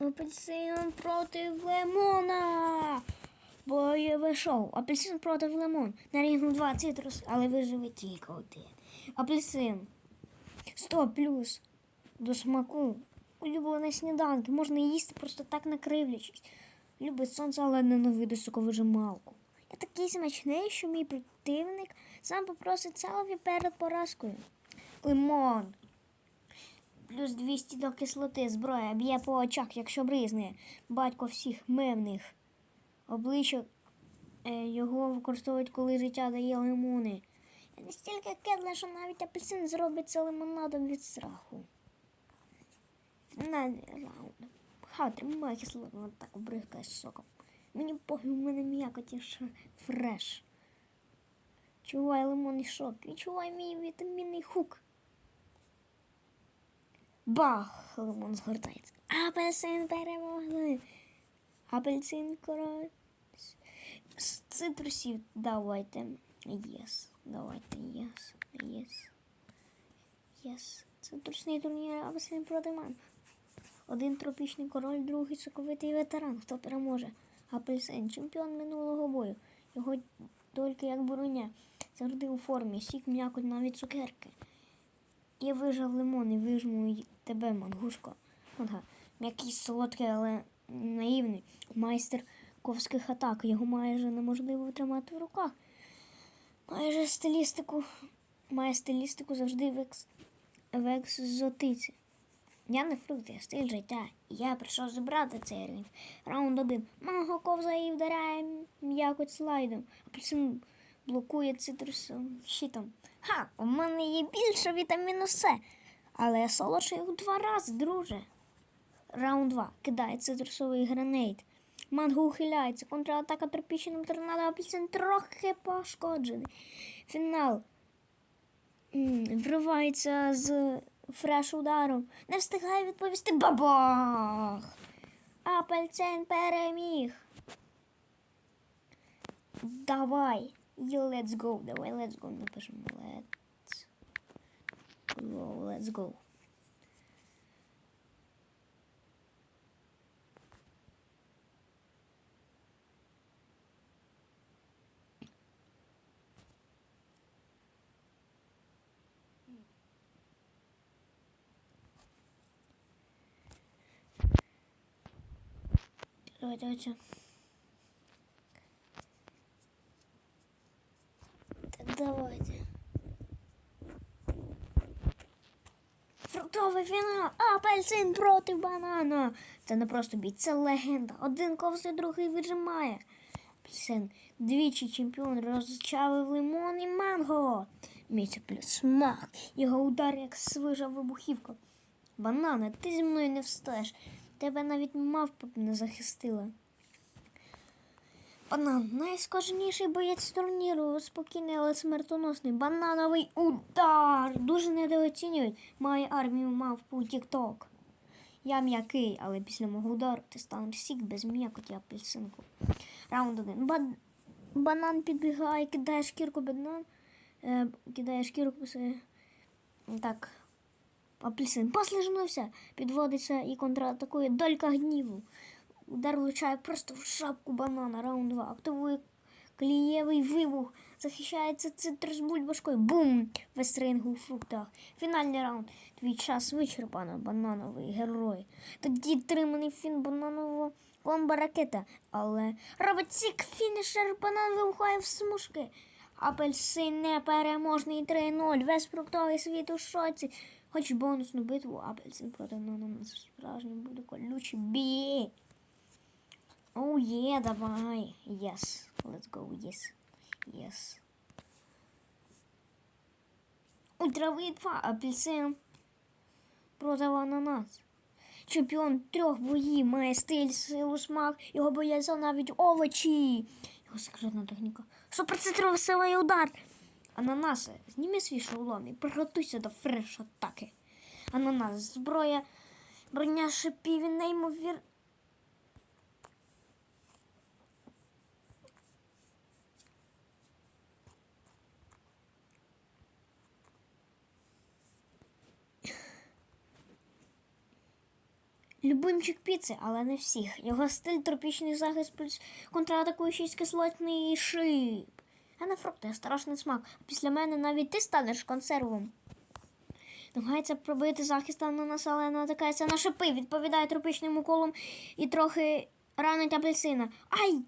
Апельсин проти лимона. Бойове шоу. Апельсин проти лимон. На рінгу два цитрус, але виживе тільки один. Апельсин. 100 плюс. До смаку. Улюблені сніданки. Можна їсти просто так накривлячись. Любить сонце, але ненавидить соковижималку. Я такий смачний, що мій противник сам попросить селфі перед поразкою. Лимон. Плюс 200 до кислоти, зброя б'є по очах, якщо бризне. Батько всіх мивних. Обличчя е, його використовують, коли життя дає лимони. Я настільки кедла, що навіть апельсин зробиться лимонадом від страху. Фінальний раунд. Ха, тримай кислоту, так обригкає соком. Мені похуй, у мене м'якоті фреш. Чувай лимонний шок, відчувай мій вітамінний хук. Бах! Лимон згортається. Апельсин перемогли. Апельсин король. З цитрусів давайте. Єс. Давайте єс. Єс. Єс. Цитрусний турнір апельсин проти ман. Один тропічний король, другий соковитий ветеран. Хто переможе? Апельсин, чемпіон минулого бою. Його тільки як бороня. Завжди у формі. Сік м'якоть навіть цукерки. Я вижав лимон і вижму тебе, мангушко. Ага. М'який солодкий, але наївний. Майстер ковських атак. Його майже неможливо тримати в руках. Майже стилістику. Має стилістику завжди в, екс... в екзотиці. Я не фрукт, я стиль життя. Я прийшов забрати цей ринг. Раунд один. Манго ковзає і вдаряє м'якоть слайдом. Апельсин блокує цитрусом щитом. Ха, у мене є більше вітаміну С. Але я солодший у два рази, друже. Раунд 2. Кидає цитрусовий гранейт. Манго ухиляється. Контратака тропічним торнадо. Апельсин трохи пошкоджений. Фінал. Вривається з фреш ударом. Не встигає відповісти. Бабах! Апельсин переміг. Давай. І let's go. Давай let's go. Напишемо let's go. Let's go. Давайте Фруктовий фінал. Апельсин проти банана. Це не просто бій, це легенда. Один ковзає, другий вижимає. Апельсин двічі чемпіон розчавив лимон і манго. Місяць плюс смак. Його удар як свіжа вибухівка. Банане, ти зі мною не встаєш. Тебе навіть мавпа б не захистила. Банан найскаженіший боєць турніру, спокійний, але смертоносний. Банановий удар. Дуже недооцінюють. Має армію мавпу Тік-Ток. Я м'який, але після мого удару ти станеш сік без м'якоті апельсинку. Раунд один. Ба- банан підбігає, кидає шкірку банан. Е, кидає шкірку. Так. Апельсин послижнувся, підводиться і контратакує долька гніву. Удар влучає просто в шапку банана. Раунд 2. Активує клієвий вибух. Захищається цитрус бульбашкою. Бум! Весь ринг у фруктах. Фінальний раунд. Твій час вичерпано, банановий герой. Тоді триманий фін бананового комба ракета. Але робить сік фінішер банан вибухає в смужки. Апельсин непереможний 3-0. Весь фруктовий світ у шоці. Хоч бонусну битву, апельсин проти ананасу справжній буде колючий бій. Оу є, давай. Yes. Let's go, yes. Yes. Ультравид 2, апельсин проти ананас. Чемпіон трьох боїв має стиль, силу, смак, його бояться навіть овочі. Його секретна техніка. Суперцитровий удар. Ананаси, зніми свій шолом і приготуйся до фреш-атаки. Ананас, зброя, броня шипів і. Любимчик піци, але не всіх. Його стиль тропічний захист плюс контратакуючий кислотний шип. А на фрукти страшний смак. Після мене навіть ти станеш консервом. Намагається пробити захист ананаса, але натикається на шипи, відповідає тропічним уколом і трохи ранить апельсина. Ай!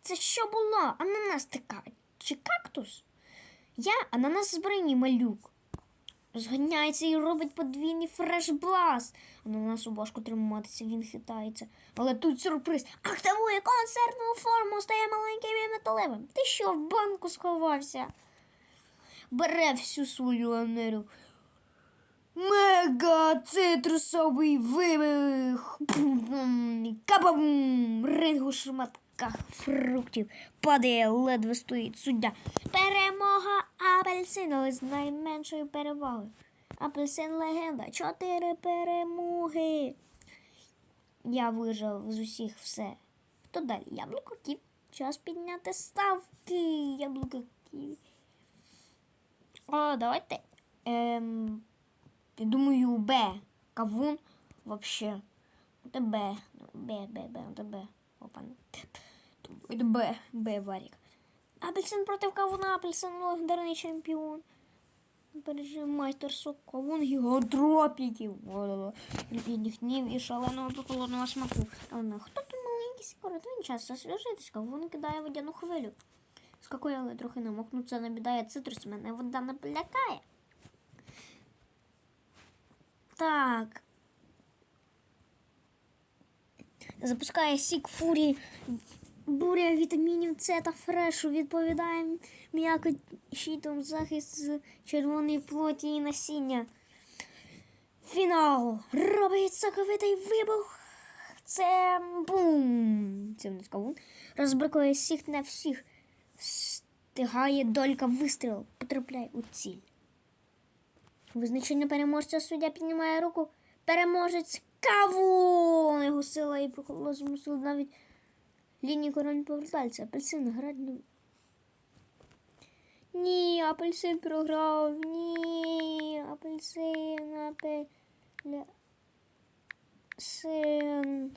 Це що було? Ананас така чи кактус? Я ананас з брині малюк. Розганяється і робить подвійний фреш-бласт. Ананас у важко триматися, він хитається. Але тут сюрприз. Активує концертну форму, стає маленьким і металевим. Ти що в банку сховався? Бере всю свою енергію. Мега цитрусовий вибух. Кабам! Ринг у шматках фруктів. Падає, ледве стоїть суддя. Перемога апельсину з найменшою перевагою. Апельсин легенда. Чотири перемоги. Я вижав з усіх все. Хто далі? Яблуко кіп. Час підняти ставки. Яблуко кіп. О, давайте. Ем, думаю, Б. Кавун вообще. Это Б. Б, Б, Б, это Б. Опа. Это Б. Б, Варик. Апельсин против кавуна. Апельсин легендарний чемпіон. Бережи майстер сок. Кавун гігантропіків. Рідних днів і шаленого прохолодного смаку. А вона, хто тут маленький скоро? Він час освіжитись. Кавун кидає водяну хвилю. З Скакує, але трохи намокну, це набідає цитрус, мене вода не полякає. Так. Запускає сік фурі. Буря вітамінів С та фрешу відповідає м'яко щитом захист з червоної плоті і насіння. Фінал. Робить соковитий вибух. Це бум. Це не скавун. Розбрикує всіх на всіх. Встигає долька вистріл. Потрапляє у ціль. Визначення переможця суддя піднімає руку. Переможець кавун! Його сила і прохолода змусили навіть лінії король повертаються. Апельсин градні. Ні, апельсин програв. Ні, апельсин, апельсин.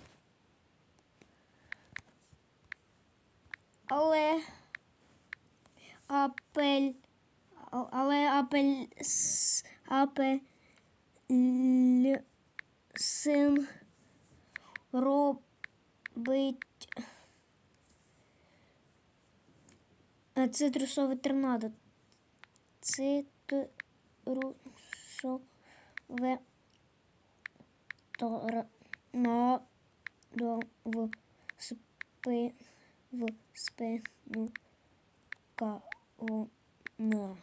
Але апель. Але апель с- апельсин робить е, цитрусове торнадо. Цитрусове торнадо в спи в спину кавуна.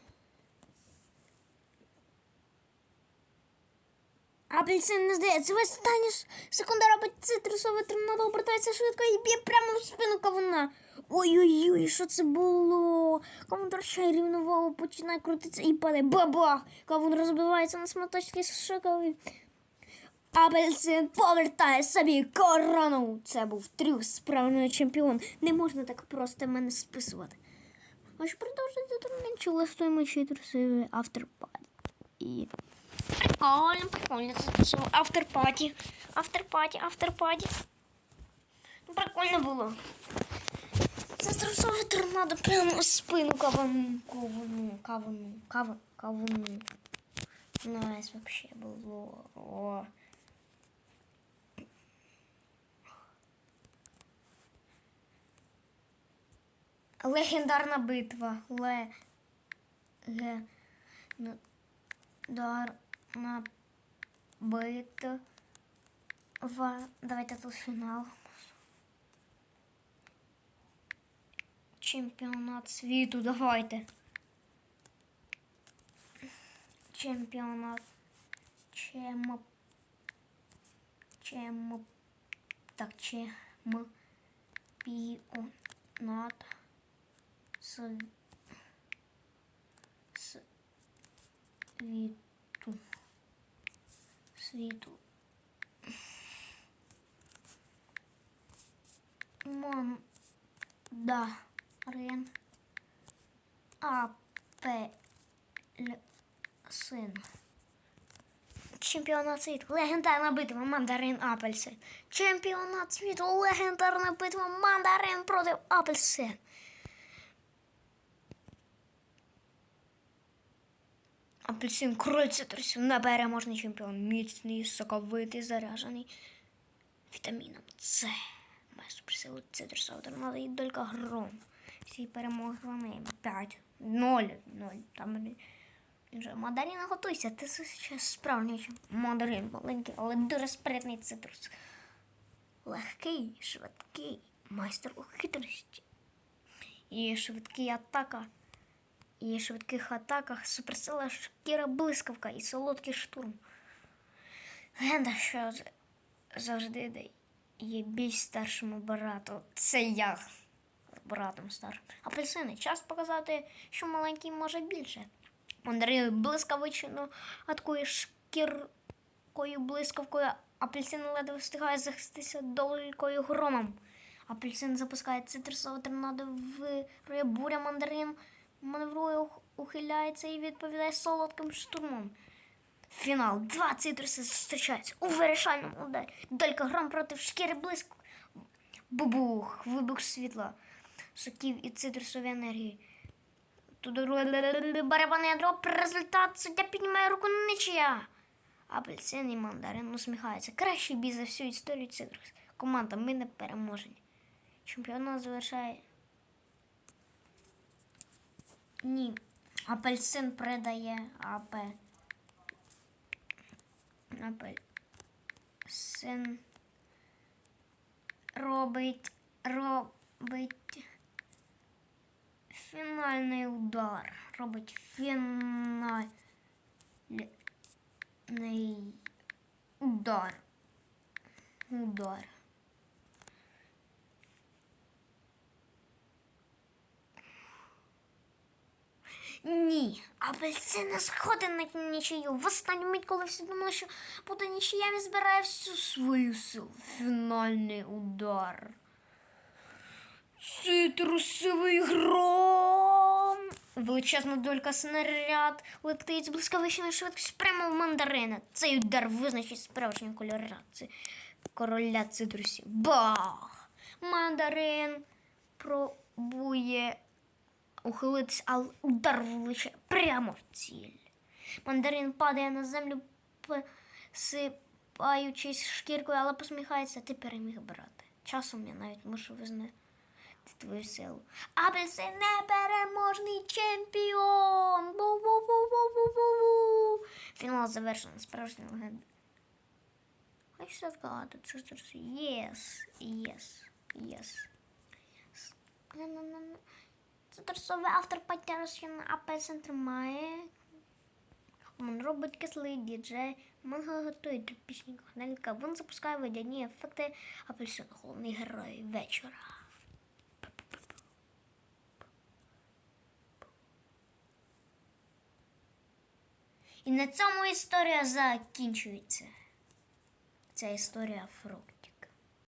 Апельсин не здається. Весь останню с- секунду робить цитрусове торнадо, обертається швидко і б'є прямо в спину кавуна. Ой-ой-ой, що це було? Кавун втрачає рівновагу, починає крутитися і падає. Бабах! Кавун розбивається на сматочки з шокові. Апельсин повертає собі корону. Це був трюк справжнього чемпіон. Не можна так просто мене списувати. А продовжити турнір чула стоїмо цитрусовий авторпад. І Прикольно, прикольно. Це авторпаті. Авторпаті, авторпаті. Ну, прикольно було. Це струсове торнадо прямо у спину кавану. Кавану, кавану, кава, кавану. Найс вообще було. О. Легендарна битва. Легендарна битва. Давайте тут фінал. Чемпіонат світу, давайте. Чемпіонат. Чем. Чем. Так. С... Світу. Світу. Мон. Апельсин. чемпіонат світу. Легендарна битва мандарин апельсин. Чемпіонат світу. Легендарна битва мандарин проти апельсин. Апельсин король цитрусів, непереможний чемпіон, міцний, соковитий, заряджений вітаміном С. Має суперсилу цитрусова торнадо і долька гром. Всі перемоги вони 5, 0, 0. Там він готуйся, ти зараз справжній мандарин маленький, але дуже спритний цитрус. Легкий, швидкий, майстер у хитрості. І швидкий атака. І швидких атаках суперсила шкіра блискавка і солодкий штурм. Легенда, що завжди дає бій старшому брату. Це я братом старшим. Апельсини. Час показати, що маленький може більше. Мандарини блискавично аткує шкіркою блискавкою. Апельсин ледве встигає захиститися долькою громом. Апельсин запускає цитрусове торнадо, вирує буря мандарин, маневрує, ухиляється і відповідає солодким штурмом. Фінал. Два цитруси зустрічаються у вирішальному ударі. Долька гром проти шкіри блиск. Бубух, вибух світла, соків і цитрусові енергії. Туди барабанний ядро, результат суддя піднімає руку нічия. Апельсин і мандарин усміхаються. Кращий бій за всю історію цитрус. Команда, ми не переможені. Чемпіонат завершає. Ні. Апельсин передає АП. Апельсин робить, робить фінальний удар. Робить фінальний удар. Удар. Ні, апельсин не сходить на нічию. В останню мить, коли всі думали, що буде нічия, він збирає всю свою силу. Фінальний удар. Цитрусовий гром. Величезна долька снаряд летить з блискавичною швидкістю прямо в мандарина. Цей удар визначить справжню кольорацію короля цитрусів. Бах! Мандарин пробує ухилитись, але удар влучає прямо в ціль. Мандарин падає на землю, посипаючись шкіркою, але посміхається. Ти переміг брати. Часом я навіть мушу визнати твою силу. Апельсин непереможний чемпіон! Бу-бу-бу-бу-бу-бу-бу! Фінал завершено. Справжня легенда. Хочу сказати, це ж Єс, єс, єс. Цитрусовий автор потерян апельсин тримає. Він робить кислий діджей, манго готує для пісні Гнелька. Він запускає водяні ефекти апельсин, головний герой вечора. І на цьому історія закінчується. Ця історія фруктів.